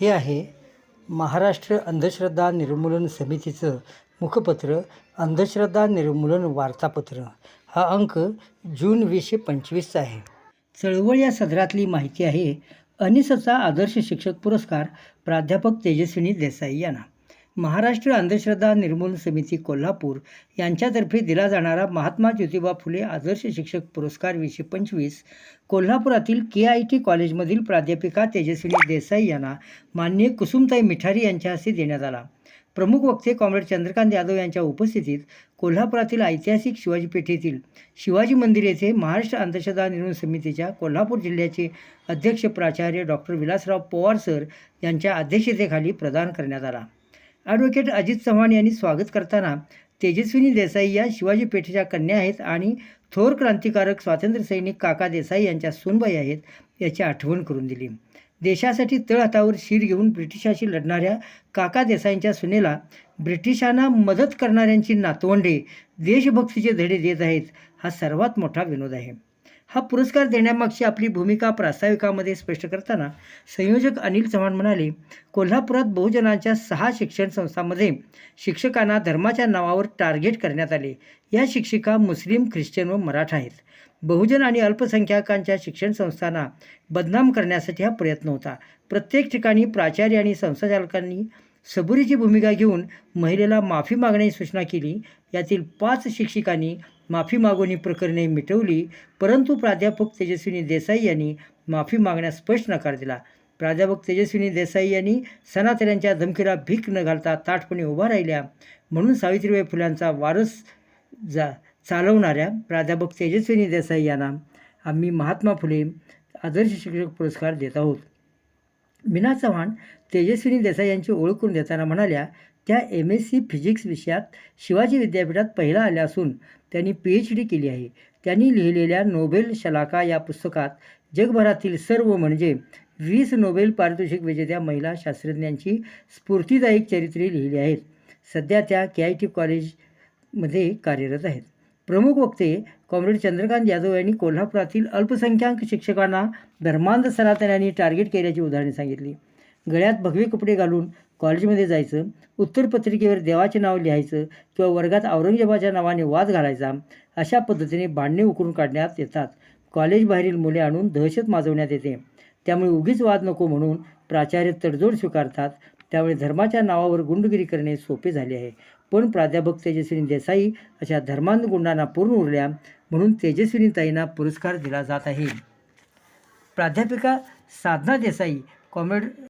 हे आहे महाराष्ट्र अंधश्रद्धा निर्मूलन समितीचं मुखपत्र अंधश्रद्धा निर्मूलन वार्तापत्र. हा अंक जून वीसशे पंचवीसचा आहे. चळवळ या सदरातली माहिती आहे अनिसचा आदर्श शिक्षक पुरस्कार प्राध्यापक तेजस्विनी देसाई यांना. महाराष्ट्र अंधश्रद्धा निर्मूलन समिती कोल्हापूर यांच्यातर्फे दिला जाणारा महात्मा ज्योतिबा फुले आदर्श शिक्षक पुरस्कार वीसशे पंचवीस. कोल्हापुरातील के आय टी कॉलेजमधील प्राध्यापिका तेजस्विनी देसाई यांना माननीय कुसुमताई मिठारी यांच्या हस्ते देण्यात आला. प्रमुख वक्ते कॉम्रेड चंद्रकांत यादव यांच्या उपस्थितीत कोल्हापुरातील ऐतिहासिक शिवाजी पेठेतील शिवाजी मंदिर येथे महाराष्ट्र अंधश्रद्धा निर्मूलन समितीच्या कोल्हापूर जिल्ह्याचे अध्यक्ष प्राचार्य डॉक्टर विलासराव पवार सर यांच्या अध्यक्षतेखाली प्रदान करण्यात आला. ॲडव्होकेट अजित चव्हाण यांनी स्वागत करताना तेजस्विनी देसाई या शिवाजी पेठेच्या कन्या आहेत आणि थोर क्रांतिकारक स्वातंत्र्यसैनिक काका देसाई यांच्या सुनबाई आहेत याची आठवण करून दिली. देशासाठी तळहातावर शिर घेऊन ब्रिटिशाशी लढणाऱ्या काका देसाईंच्या सुनेला ब्रिटिशांना मदत करणाऱ्यांची नातवंडे देशभक्तीचे धडे देत आहेत हा सर्वात मोठा विनोद आहे. हा पुरस्कार देण्यामागची आपली भूमिका प्रास्ताविकामध्ये स्पष्ट करताना संयोजक अनिल चव्हाण म्हणाले कोल्हापुरात बहुजनांच्या सहा शिक्षण संस्थांमध्ये शिक्षकांना धर्माच्या नावावर टार्गेट करण्यात आले. या शिक्षिका मुस्लिम ख्रिश्चन व मराठा आहेत. बहुजन आणि अल्पसंख्याकांच्या शिक्षण संस्थांना बदनाम करण्यासाठी हा प्रयत्न होता. प्रत्येक ठिकाणी प्राचार्य आणि संस्थाचालकांनी सबुरीची भूमिका घेऊन महिलेला माफी मागण्याची सूचना केली. यातील पाच शिक्षिकांनी माफी मागवणी प्रकरणे मिटवली. परंतु प्राध्यापक तेजस्विनी देसाई यांनी माफी मागण्यास स्पष्ट नकार दिला. प्राध्यापक तेजस्विनी देसाई यांनी सनातन्यांच्या धमकीला भीक न घालता ताठपणे उभा राहिल्या. म्हणून सावित्रीबाई फुल्यांचा वारस जा चालवणाऱ्या प्राध्यापक तेजस्विनी देसाई यांना आम्ही महात्मा फुले आदर्श शिक्षक पुरस्कार देत आहोत. मीना चव्हाण तेजस्विनी देसाई यांची ओळख करून देताना म्हणाल्या त्या एम एस सी फिजिक्स विषयात शिवाजी विद्यापीठात पहिला आल्या असून त्यांनी पी एच डी केली आहे. त्यांनी लिहिलेल्या नोबेल शलाका या पुस्तकात जगभरातील सर्व म्हणजे वीस नोबेल पारितोषिक विजेत्या महिला शास्त्रज्ञांची स्फूर्तिदायक चरित्रे लिहिली आहेत. सध्या त्या के आय टी कॉलेजमध्ये कार्यरत आहेत. प्रमुख वक्ते कॉम्रेड चंद्रकांत यादव यांनी कोल्हापुरातील अल्पसंख्याक शिक्षकांना धर्मांध सनातन्यांनी टार्गेट केल्याची उदाहरणे सांगितली. गळ्यात भगवे कपडे घालून कॉलेजमध्ये जायचं उत्तरपत्रिकेवर देवाचे नाव लिहायचं किंवा वर्गात औरंगजेबाच्या नावाने वाद घालायचा अशा पद्धतीने भांडणे उकरून काढण्यात येतात. कॉलेजबाहेरील मुले आणून दहशत माजवण्यात येते. त्यामुळे उगीच वाद नको म्हणून प्राचार्य तडजोड स्वीकारतात. त्यामुळे धर्माच्या नावावर गुंडगिरी करणे सोपे झाले आहे. पण प्राध्यापक तेजस्विनी देसाई अशा धर्मानुगुणांना पूर्ण उरल्या म्हणून तेजस्विनीताईंना पुरस्कार दिला जात आहे. प्राध्यापिका साधना देसाई कॉम्रेड